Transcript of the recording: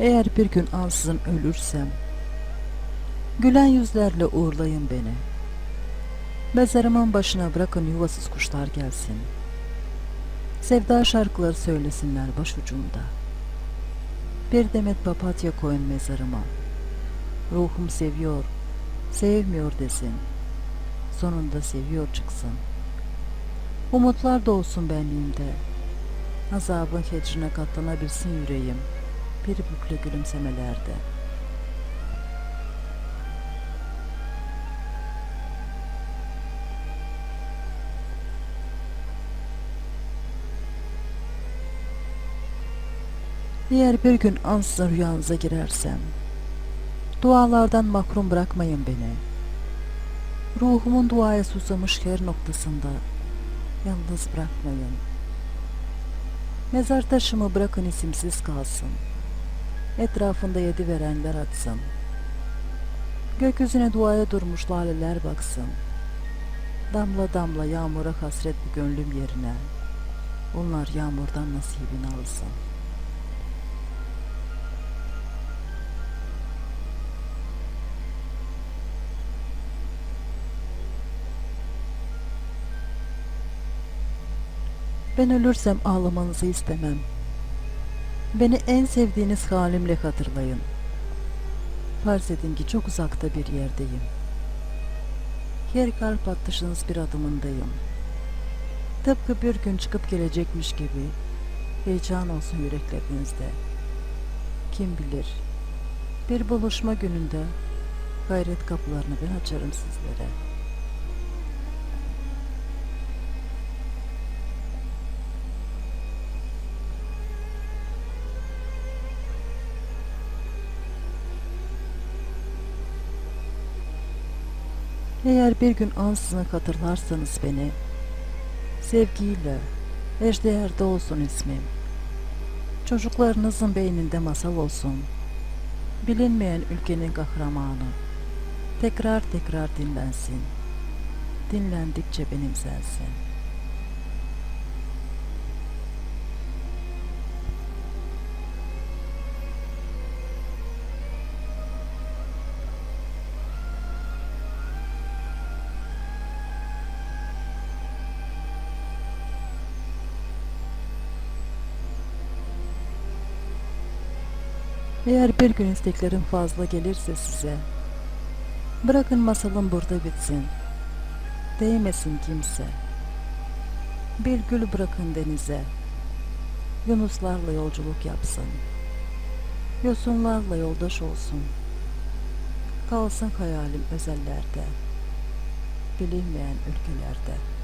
Eğer bir gün ansızın ölürsem, gülen yüzlerle uğurlayın beni. Mezarımın başına bırakın yuvasız kuşlar gelsin. Sevda şarkıları söylesinler başucumda. Bir demet papatya koyun mezarıma. Ruhum seviyor, sevmiyor desin. Sonunda seviyor çıksın. Umutlar doğsun benliğimde. Azabın hecrine katlanabilsin yüreğim. Bir bükle gülümsemelerde. Eğer bir gün ansızın rüyanıza girersem, dualardan mahrum bırakmayın beni. Ruhumun duaya susamış her noktasında yalnız bırakmayın. Mezar taşımı bırakın isimsiz kalsın. Etrafında yedi verenler atsın. Gökyüzüne duaya durmuş laleler baksın. Damla damla yağmura hasret bu gönlüm yerine. Onlar yağmurdan nasibini alsın. Ben ölürsem ağlamanızı istemem. Beni en sevdiğiniz halimle hatırlayın. Farz edin ki çok uzakta bir yerdeyim. Her kalp atışınız bir adımındayım. Tıpkı bir gün çıkıp gelecekmiş gibi heyecan olsun yüreklerinizde. Kim bilir, bir buluşma gününde gayret kapılarını ben açarım sizlere. Eğer bir gün ansızın hatırlarsanız beni, sevgiyle, eşdeğerde olsun ismim. Çocuklarınızın beyninde masal olsun. Bilinmeyen ülkenin kahramanı. Tekrar tekrar dinlensin. Dinlendikçe benimsensin. Eğer bir gün isteklerim fazla gelirse size, bırakın masalım burada bitsin. Değmesin kimse. Bir gül bırakın denize. Yunuslarla yolculuk yapsın. Yosunlarla yoldaş olsun. Kalsın hayalim özellerde. Bilinmeyen ülkelerde.